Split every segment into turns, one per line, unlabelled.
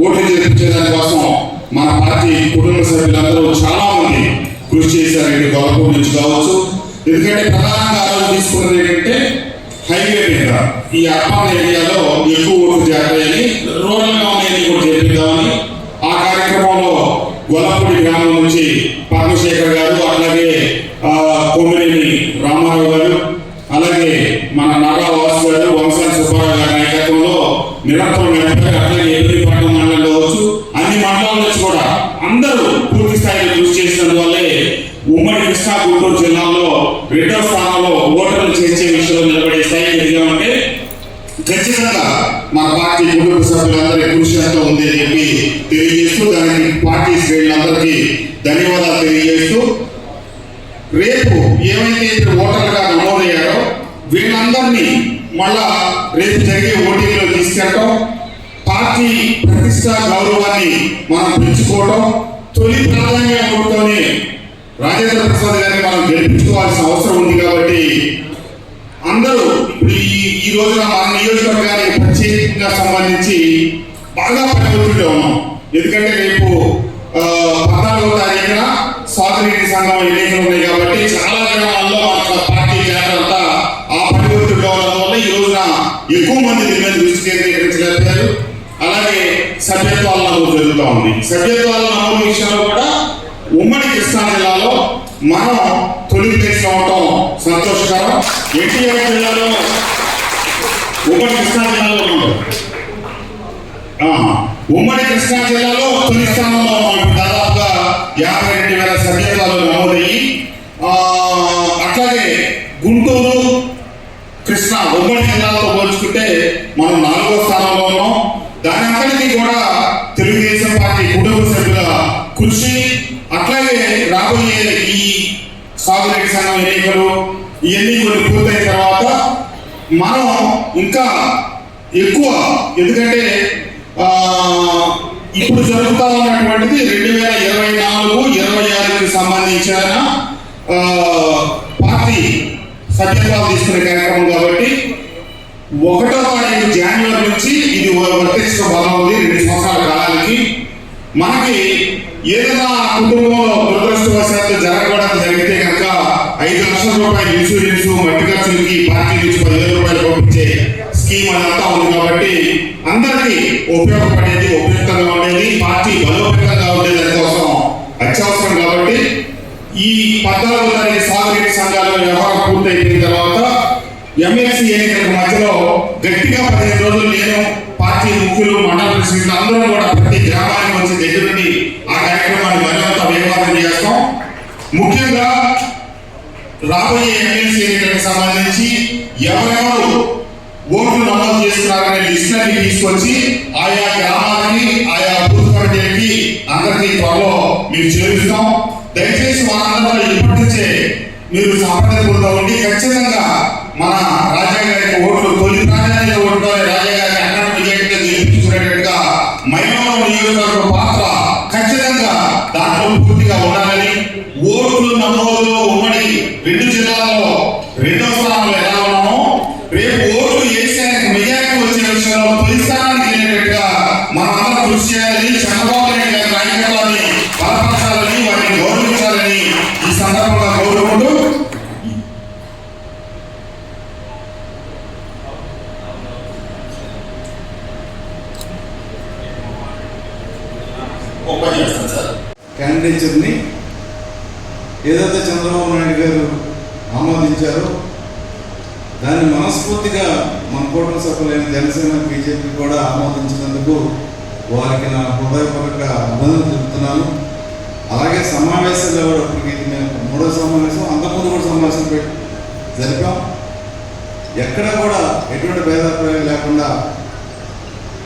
ఓట్లు చేర్పించే దానికోసం మన పార్టీ కుటుంబ సభ్యులందరూ చాలా మంది కృషి చేశారండి గవర్నమెంట్ నుంచి కావచ్చు. ఎందుకంటే ప్రధానంగా ఆ తీసుకున్నది ఏంటంటే హైవే మీద ఈ అర్బన్ ఏరియాలో ఎక్కువ ఓట్లు జరగాయని రూరల్గా ఉన్నాయని కూడా చేపిద్దామని ఆ కార్యక్రమంలో గొల్లపూడి గ్రామం నుంచి పద్మశేఖర్ గారు అలాగే యూజ్ చేసిన కృషి చేసినందువల్లే ఉమ్మడి కృష్ణా గుంటూరు జిల్లాలో రెండో స్థానంలో ఓటర్లు చేర్చే విషయంలో నిలబడే స్థాయి ఎదిగామంటే ఖచ్చితంగా మా పార్టీ కుటుంబ సభ్యులందరి కృషి ఎంతో ఉంది అని చెప్పి తెలియజేస్తూ దానికి పార్టీ శ్రేణులందరికీ ధన్యవాదాలు తెలియజేస్తూ రేపు ఏమైతే ఓటర్లుగా నమోదయ్యారో వీళ్ళందరినీ మళ్ళా రేపు జరిగే ఓటింగ్లో తీసుకెళ్ళటం పార్టీ ప్రతిష్ట గౌరవాన్ని మనం పెంచుకోవడం తొలి ప్రాధాన్యం కొడుతూనే రాజేంద్ర ప్రసాద్ గారిని మనం గెలిపించుకోవాల్సిన అవసరం ఉంది కాబట్టి అందరూ ఇప్పుడు ఈ ఈ రోజున మన నియోజకవర్గానికి ప్రత్యేకంగా సంబంధించి బాగా పనిచేస్తుంటే ఉన్నాం. ఎందుకంటే రేపు పద్నాలుగో తారీఖున స్వాతంత్ర సంఘం ఎన్నికలు ఉన్నాయి కాబట్టి చాలా గ్రామాల్లో మన పార్టీ జాగ్రత్త ఆ పనివృత్తిలో ఉండడం వల్ల ఈ రోజున ఎక్కువ మంది దీని మీద దృష్టి కేంద్రీకరించగలిగారు సభ్యత్వాలు నమోదు జరుగుతూ ఉంది. సభ్యత్వాల నమోదు విషయంలో కూడా ఉమ్మడి కృష్ణా జిల్లాలో మనం తొలి ప్లేస్ అవటం సంతోషకరం. ఎన్టీఆర్ జిల్లాలో ఉమ్మడి కృష్ణా జిల్లాలో ఉన్నాం ఉమ్మడి కృష్ణా జిల్లాలో తొలి స్థానంలో దాదాపుగా యాభై రెండు వేల సభ్యత్వాలు నమోదయ్యి అట్లాగే గుంటూరు కృష్ణా ఉమ్మడి జిల్లాతో పోల్చుకుంటే మనం నాలుగో స్థానంలో దాని అంతటికీ కూడా తెలుగుదేశం పార్టీ కుటుంబ సభ్యుల కృషి అట్లాగే రాబోయే ఈ సాగునీటి సంఘం ఎన్నికలు ఇవన్నీ కొన్ని పూర్తయిన తర్వాత మనం ఇంకా ఎక్కువ ఎందుకంటే ఇప్పుడు జరుగుతా ఉన్నటువంటిది రెండు వేల ఇరవై నాలుగు ఇరవై ఆరుకి సంబంధించిన పార్టీ సభ్యత్వాలు తీసుకునే కార్యక్రమం కాబట్టి ఒకటో తారీఖు జాన్యువరి నుంచి ఇది వర్తించడం బలం ఉంది. రెండు సంవత్సరాల కాలానికి మనకి ఏదైనా కుటుంబంలో దురదృష్టవశాత్తు జరగడం జరిగితే కనుక ఐదు లక్షల రూపాయలు ఇన్సూరెన్స్ మట్టి ఖర్చులకి పార్టీ నుంచి పదివేల రూపాయలు పంపించే స్కీమ్ అదంతా ఉంది కాబట్టి అందరికీ ఉపయోగపడేది ఉపయుక్తంగా ఉండేది పార్టీ బలోపేతంగా ఉండేది దానికోసం అత్యవసరం కాబట్టి ఈ పద్నాలుగు తారీఖు సాగునీటి సంఘాల వ్యవహారం పూర్తయిపోయిన తర్వాత ఎంఎస్సీ ఎన్నికల మధ్యలో గట్టిగా పదిహేను రోజులు నేను పార్టీ ముఖ్యులు మండల ప్రెసిడెంట్ అందరూ కూడా ప్రతి గ్రామానికి వచ్చి దగ్గరుండి ఆ కార్యక్రమాన్ని మరింత వేగవంతం చేస్తాం. ముఖ్యంగా రాబోయే ఎమ్మెల్సీ ఎన్నికలకు సంబంధించి ఎవరెవరు ఓట్లు నమోదు చేస్తున్నారనే లిస్టులన్నీ తీసుకొచ్చి ఆయా గ్రామాలకి ఆయా బూత్ కమిటీలకి అందరికీ త్వరలో మీరు చేరుస్తాం. దయచేసి మనందరూ ఇప్పటి నుంచే మీరు సంప్రదింపులతో ఉండి ఖచ్చితంగా మన ఓపెన్ చేస్తాను సార్.
క్యాండిడేచర్ని ఏదైతే చంద్రబాబు నాయుడు గారు ఆమోదించారో దాన్ని మనస్ఫూర్తిగా మన కూటమి సభ్యులైన జనసేన బీజేపీ కూడా ఆమోదించినందుకు వారికి నా హృదయపూర్వక అభినందన చెబుతున్నాను అలాగే సమావేశాలు ఎవరికి మేము మూడో సమావేశం అంతకుముందు కూడా సమావేశం పెట్టి జరిపాం. ఎక్కడ కూడా ఎటువంటి భేదాభిప్రాయం లేకుండా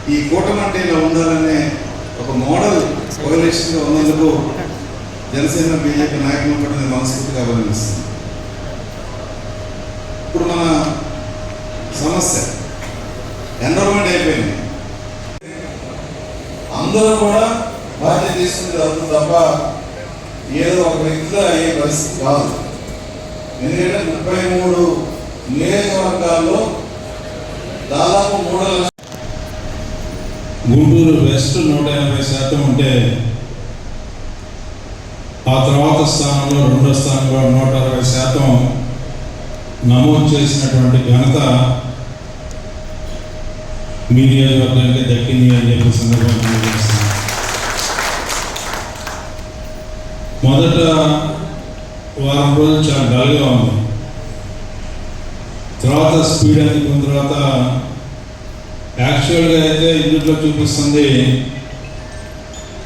ఈ కూటమి అంటే ఇలా ఉండాలనే ఒక మోడల్ కోalitionగా ఉన్నందుకు జనసేన బీజేపీ నాయకులు కూడా మనస్ఫూర్తిగా అభినందిస్తుంది ఇప్పుడు మన సమస్య ఎన్రోల్మెంట్ అయిపోయింది. అందరూ కూడా బాధ్యత తీసుకుని జరుగుతుంది తప్ప ఏదో ఒక వ్యక్తిగా అయ్యే పరిస్థితి కాదు. ఎందుకంటే ముప్పై మూడు నియోజకవర్గాల్లో దాదాపు మూడు లక్షలు
గుంటూరు వెస్ట్ నూట ఎనభై శాతం ఉంటే ఆ తర్వాత స్థానంలో రెండో స్థానంలో నూట అరవై శాతం నమోదు చేసినటువంటి ఘనత మీ నియోజకవర్గానికి దక్కింది అని చెప్పి సందర్భంగా మొదట వారం రోజులు చాలా డల్గా ఉంది. తర్వాత స్పీడ్ అందుకున్న తర్వాత యాక్చువల్గా అయితే ఇందులో చూపిస్తుంది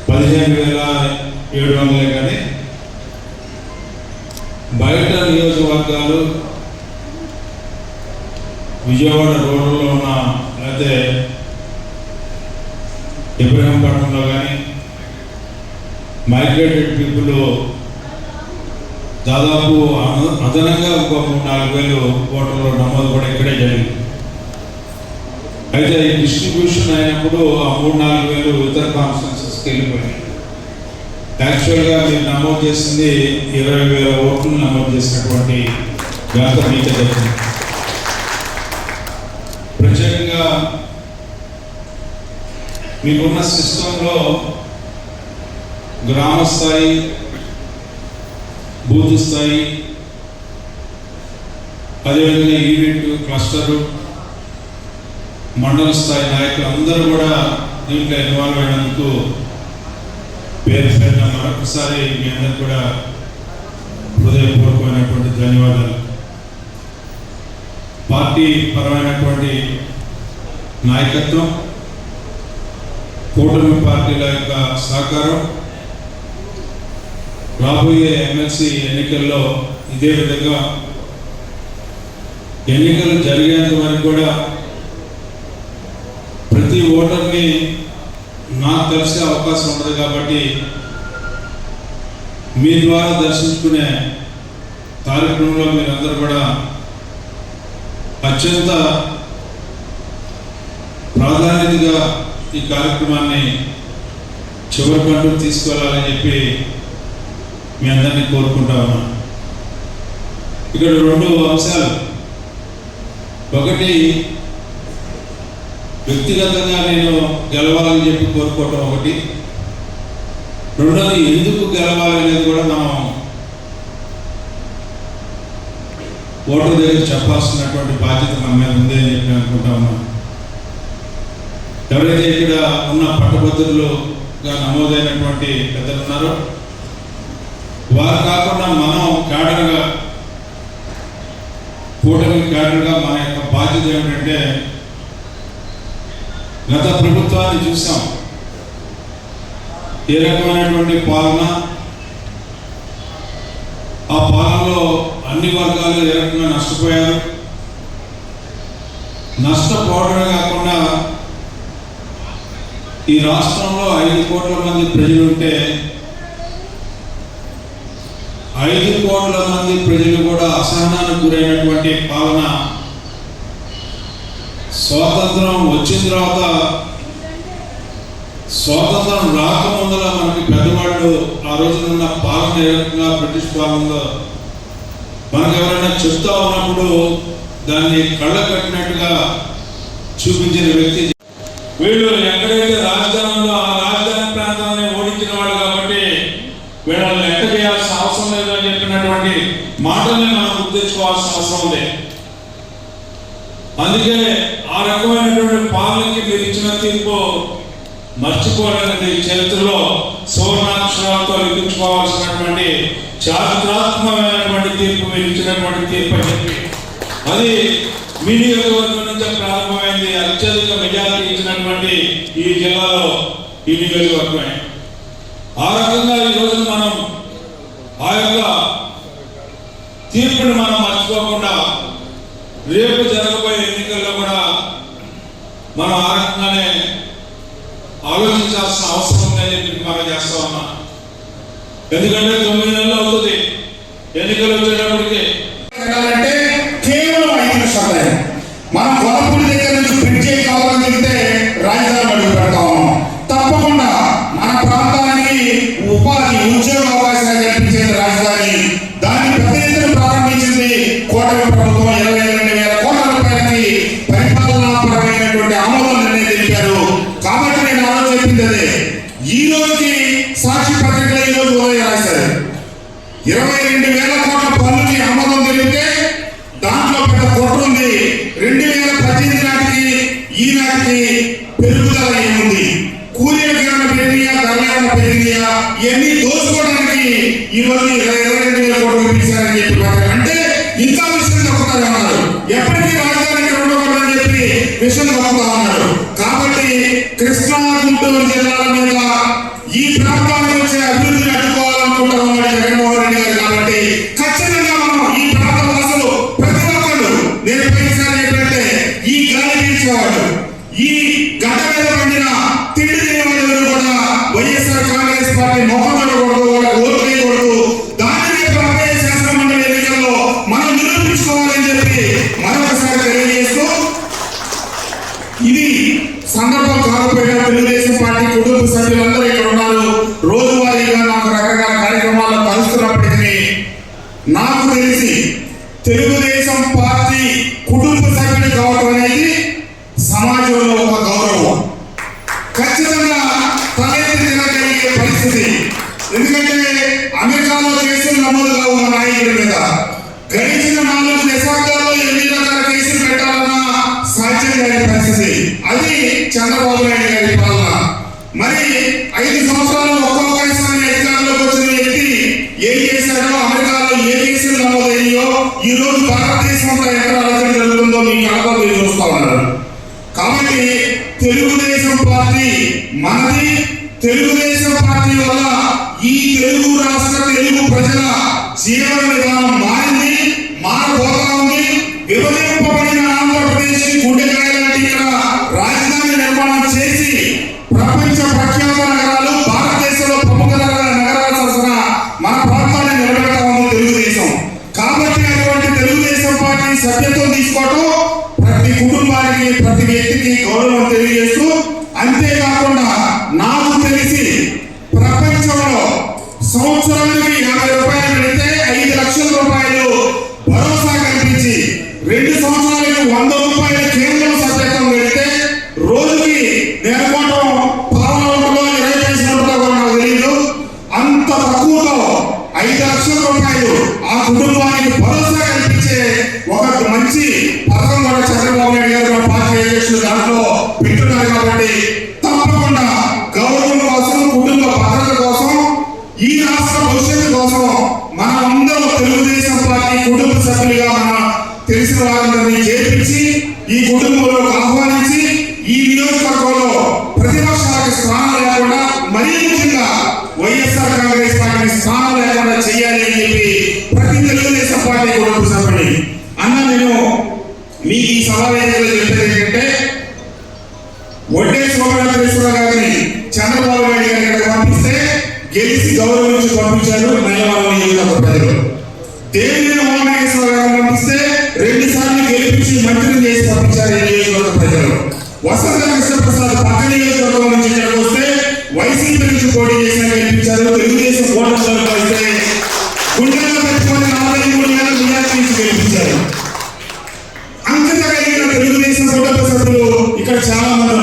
పదిహేను వేల ఏడు వందలే కానీ బయట నియోజకవర్గాలు విజయవాడ రోడ్లో ఉన్న లేకపోతే ఇబ్రహీంపట్నంలో కానీ మైగ్రేటెడ్ పీపుల్ దాదాపు అదనంగా ఒక మూడు నాలుగు వేలు ఓటర్లు నమోదు కూడా ఇక్కడే జరిగింది. అయితే ఈ డిస్ట్రిబ్యూషన్ అయినప్పుడు ఆ మూడు నాలుగు వేలు ఇతర కాన్ఫరెన్సెస్కి వెళ్ళిపోయాయి. యాక్చువల్గా మీరు నమోదు చేసింది ఇరవై వేల ఓట్లు నమోదు చేసినటువంటి ఘనత మీకే దక్కింది ప్రత్యేకంగా మీకున్న సిస్టంలో గ్రామ స్థాయి బూత్ స్థాయి అదేవిధంగా ఈవెంట్ క్లస్టరు మండల స్థాయి నాయకులు అందరూ కూడా దీంట్లో ఇన్వాల్వ్ అయినందుకు పేరు పేరున మరొకసారి మీ అందరికి కూడా హృదయపూర్వకమైనటువంటి ధన్యవాదాలు. పార్టీ పరమైనటువంటి నాయకత్వం కూటమి పార్టీల యొక్క సహకారం రాబోయే ఎమ్మెల్సీ ఎన్నికల్లో ఇదే విధంగా ఎన్నికలు జరిగేంత వరకు కూడా ప్రతి ఓటర్ని నాకు తెలిసే అవకాశం ఉండదు కాబట్టి మీ ద్వారా దర్శించుకునే కార్యక్రమంలో మీరందరూ కూడా అత్యంత ప్రాధాన్యతగా ఈ కార్యక్రమాన్ని చివరికంటూ తీసుకెళ్ళాలని చెప్పి మీ అందరినీ కోరుకుంటా ఉన్నాను. ఇక్కడ రెండు అంశాలు. ఒకటి వ్యక్తిగతంగా నేను గెలవాలని చెప్పి కోరుకోవటం ఒకటి. రెండోది ఎందుకు గెలవాలనేది కూడా మనం ఓటర్ దగ్గర చెప్పాల్సినటువంటి బాధ్యత మన మీద ఉంది అని చెప్పి అనుకుంటా ఎవరైతే ఇక్కడ ఉన్న పట్టభద్రులుగా నమోదైనటువంటి పెద్దలు ఉన్నారో వారు కాకుండా మనం క్యాడర్గా కూటమి క్యాడర్గా మన యొక్క బాధ్యత ఏమిటంటే గత ప్రభుత్వాన్ని చూసాం. ఏ రకమైనటువంటి పాలన? ఆ పాలనలో అన్ని వర్గాలు ఏ రకంగా నష్టపోయారు? నష్టపోవడమే కాకుండా ఈ రాష్ట్రంలో ఐదు కోట్ల మంది ప్రజలు ఉంటే ఐదు కోట్ల మంది ప్రజలు కూడా అసహనానికి గురైనటువంటి పాలన స్వాతంత్రం వచ్చిన తర్వాత స్వాతంత్రం రాకముందర మనకి పెద్దవాళ్ళు ఆ రోజున ఉన్న పాలన ఏ రకంగా బ్రిటిష్ పాలనలో మనకు ఎవరైనా చెప్తా ఉన్నప్పుడు దాన్ని కళ్ళ కట్టినట్టుగా చూపించిన వ్యక్తి వీళ్ళు ఎక్కడైతే రాజధానిలో ఆ రాజధాని ప్రాంతాన్ని ఓడించిన వాళ్ళు కాబట్టి వీళ్ళని లెక్క చేయాల్సిన అవసరం లేదు అని చెప్పినటువంటి మాటల్ని మనం గుర్తించుకోవాల్సిన అవసరం ఉంది. అందుకే రకమైనటువంటి పాలనకి మీరు ఇచ్చిన తీర్పు మర్చిపోలేనిది చరిత్రలో సువర్ణాక్షరాలతో లిఖించుకోవాల్సినటువంటి చారిత్రాత్మకమైనటువంటి తీర్పు మీరు ఇచ్చినటువంటి తీర్పు అని చెప్పి. అది మీ నియోజకవర్గం నుంచే ప్రారంభమైంది. అత్యధిక మెజారిటీ ఇచ్చినటువంటి ఈ జిల్లాలో ఈ నియోజకవర్గమే. ఆ రకంగా ఈరోజు మనం ఆ యొక్క తీర్పుని మనం ఎందుకంటే తొమ్మిది నెలలు అవుతుంది. ఎన్నికలు వచ్చేటప్పటికి. కేవలం ఐదు నిమిషాలు మనం కొలపూడి దగ్గర నుంచి
బ్రిడ్జే కావాలని చెప్తే ఉంది. కూలీల కిరణ పెరిగియా ధరణ పెరిగియా ఇవన్నీ దోచుకోవడానికి ఈరోజు ఇరవై ఇరవై రెండు వేల కోట్లు ఇప్పించారని చెప్పి అంటే ఇంకా విషయం తప్పుతారు అన్నారు. ఎప్పటికీ రాజధాని ఉండకూడదని చెప్పి విషయం తప్పుతా ఉన్నారు కాబట్టి కృష్ణా గుంటూరు జిల్లాల మీద ఈ ప్రాంతానికి వచ్చే అభివృద్ధిని అడ్డుకోవాలనుకుంటా ఉన్నాడు జగన్మోహన్ రెడ్డి గారు గారి పరిస్థితి. అది చంద్రబాబు నాయుడు గారి పాలన. మరి ఐదు సంవత్సరాలు ఒక్కొక్కసారి అధికారంలోకి వచ్చిన వ్యక్తి ఏం చేశాడో అమెరికాలో ఏ కేసులు నమోదయ్యో ఈ రోజు భారతదేశం అంతా ఎక్కడ ఆలోచన జరుగుతుందో మీ కళలో మీరు చూస్తా ఉన్నారు. కాబట్టి తెలుగుదేశం పార్టీ మనది తెలుగుదేశం పార్టీ వల్ల ఈ తెలుగు రాష్ట్ర తెలుగు ప్రజల జీవన విధానం మారింది మారబో అని చెప్పి చాలా మంది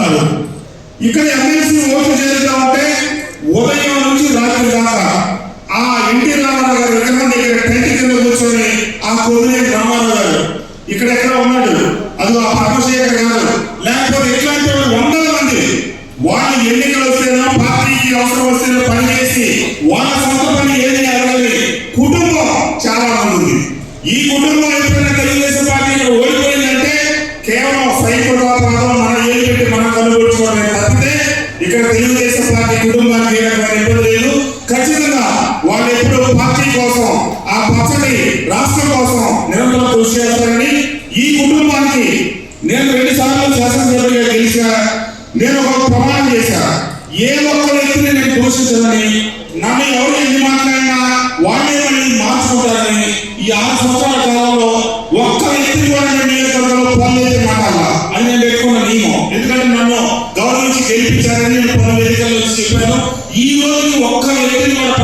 తప్పితే ఇక్కడ తెలుగుదేశం పార్టీ కుటుంబానికి ఇబ్బంది లేదు. ఖచ్చితంగా వాళ్ళు ఎప్పుడు పార్టీ కోసం ఆ పచ్చని రాష్ట్రం కోసం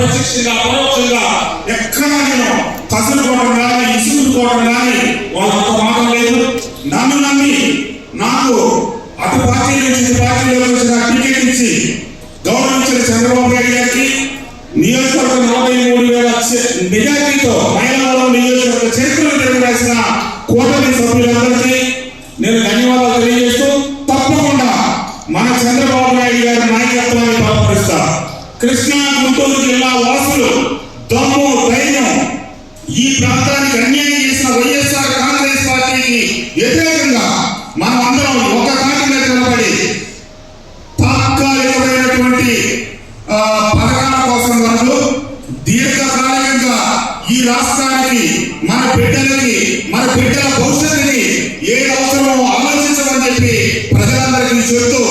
ప్రత్యక్షంగా పరోక్షంగా ఎక్కడ నేను కసులుకోవడం కానీ ఇసుకుకోవడం కానీ వాళ్ళంత మాత్రం లేదు. నన్ను నమ్మి నాకు అటు పార్టీ నుంచి పార్టీలో నుంచి టికెట్ ఇచ్చి గౌరవించిన చంద్రబాబు నాయుడు గారికి నియోజకవర్గం నలభై మూడు వేల మెజార్టీతో మైలవరం నియోజకవర్గ చరిత్రను తెలియజేసిన కూటమి సభ్యులందరికీ నేను ధన్యవాదాలు తెలియజేస్తూ తప్పకుండా మన చంద్రబాబు నాయుడు గారి నాయకత్వాన్ని పరిస్తా కృష్ణా గుంటూరు జిల్లా వాసులు దమ్ము ధైర్యం ఈ ప్రాంతానికి అన్యాయం చేసిన వైఎస్ఆర్ కాంగ్రెస్ పార్టీకి వ్యతిరేకంగా మనం అందరం ఒక కాటి మీద నిలబడి తాత్కాలికమైనటువంటి పథకాల కోసం కాదు దీర్ఘకాలికంగా ఈ రాష్ట్రానికి మన బిడ్డలకి మన బిడ్డల భవిష్యత్తుని ఏ అవసరమో ఆలోచించమని చెప్పి ప్రజలందరికీ చెబుతూ